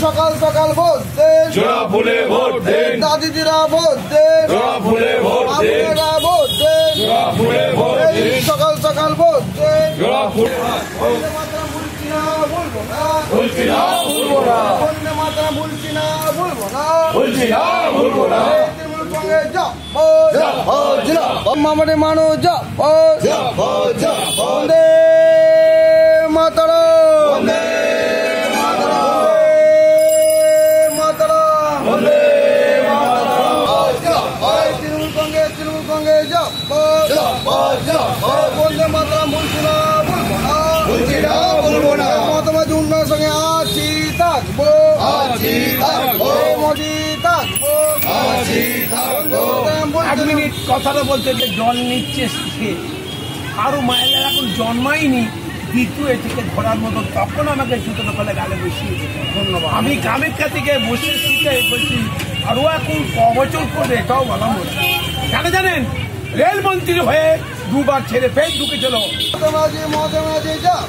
সকাল সকাল দিন দাদিদিরা ভোট সকাল সকাল না বলব না। বলছি না ভুলবো না। বলছি না বলব না। বলছি না ভুলবো না। ಕಾಂಗ್ರೆಸ್ ಮಾಮಡಿ ಮಾಡು ಒಂದೇ ಮಾತಾಡೋ Mata Majuna Sange Aji Tak Bo Aji Tak Bo এক মিনিট কথাটা বলতে যে জল নিচ্ছে সে। আরও মায়েরা এখন জন্মায়নি দ্বিতীয় এটিকে ধরার মতো তখন আমাকে সুতরাং ফলে গালে বসিয়ে ধন্যবাদ। আমি কামেখ্যা থেকে বসে শিখে বলছি আরও এখন ক বছর করবে এটাও বলা মুশকিল। কেন জানেন রেলমন্ত্রী হয়ে দুবার ছেড়ে ফের ঢুকেছিল। মতামাজি মতামাজি যাও